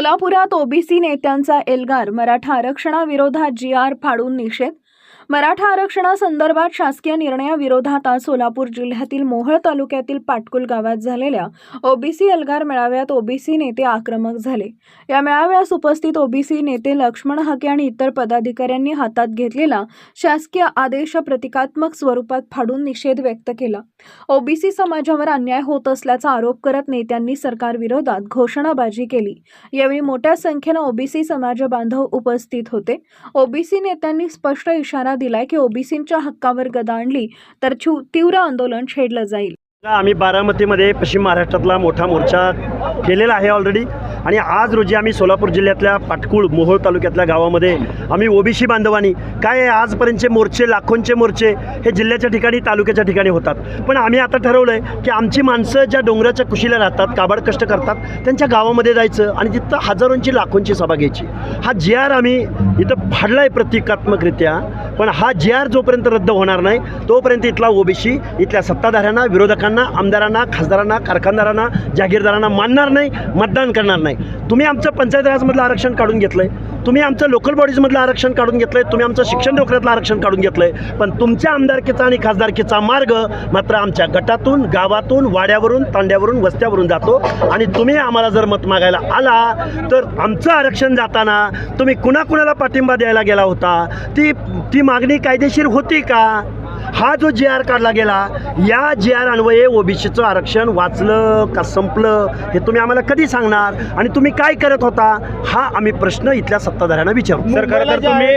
सोलापुरात ओबीसी नेत्यांचा एल्गार मराठा आरक्षणाविरोधात जी आर फाडून निषेध मराठा आरक्षणासंदर्भात शासकीय निर्णयाविरोधात आज सोलापूर जिल्ह्यातील मोहोळ तालुक्यातील पाटकुल गावात झालेल्या ओबीसी एल्गार मेळाव्यात ओबीसी नेते आक्रमक झाले. या मेळाव्यास उपस्थित ओबीसी नेते लक्ष्मण हाके आणि इतर पदाधिकाऱ्यांनी हातात घेतलेला शासकीय आदेश प्रतिकात्मक स्वरूपात फाडून निषेध व्यक्त केला. ओबीसी समाजावर अन्याय होत असल्याचा आरोप करत नेत्यांनी सरकारविरोधात घोषणाबाजी केली. यावेळी मोठ्या संख्येनं ओबीसी समाज बांधव उपस्थित होते. ओबीसी नेत्यांनी स्पष्ट इशारा दिलाय की ओबीसींच्या हक्कावर गदा आणली तर तीव्र आंदोलन छेडलं जाईल. आम्ही बारामतीमध्ये पश्चिम महाराष्ट्रातला मोठा मोर्चा केलेला आहे ऑलरेडी आणि आज रोजी आम्ही सोलापूर जिल्ह्यातल्या पाटकुळ मोहोळ तालुक्यातल्या गावामध्ये आम्ही ओबीसी बांधवांनी काय आहे, आजपर्यंतचे मोर्चे लाखोंचे मोर्चे हे जिल्ह्याच्या ठिकाणी तालुक्याच्या ठिकाणी होतात. पण आम्ही आता ठरवलं आहे की आमची माणसं ज्या डोंगराच्या कुशीला राहतात काबाड कष्ट करतात त्यांच्या गावामध्ये जायचं आणि तिथं हजारोंची लाखोंची सभा घ्यायची. हा जी आर आम्ही इथं फाडला आहे प्रतिकात्मकरित्या पण हा जी आर जोपर्यंत रद्द होणार नाही तोपर्यंत इथला ओबीसी इथल्या सत्ताधाऱ्यांना विरोधकांना आमदारांना खासदारांना कारखानदारांना जागीरदारांना मानणार नाही मतदान करणार नाही. तुम्ही आमचं पंचायत राजमधलं आरक्षण काढून घेतलं आहे तुम्ही आमचं लोकल बॉडीजमधलं आरक्षण काढून घेतलं आहे तुम्ही आमचं शिक्षण नोकऱ्यातलं आरक्षण काढून घेतलं आहे पण तुमच्या आमदारकीचा आणि खासदारकीचा मार्ग मात्र आमच्या गटातून गावातून वाड्यावरून तांड्यावरून वस्त्यावरून जातो. आणि तुम्ही आम्हाला जर मत मागायला आला तर आमचं आरक्षण जाताना तुम्ही कुणाकुणाला पाठिंबा द्यायला गेला होता? ती ती मागणी कायदेशीर होती का? हा जो जी आर काढला गेला या जी आर अन्वये ओबीसीचं आरक्षण वाचलं का संपलं हे तुम्ही आम्हाला कधी सांगणार? आणि तुम्ही काय करत होता? हा आम्ही प्रश्न इथल्या सत्ताधाऱ्यांना विचारू. तर खरं तर तुम्ही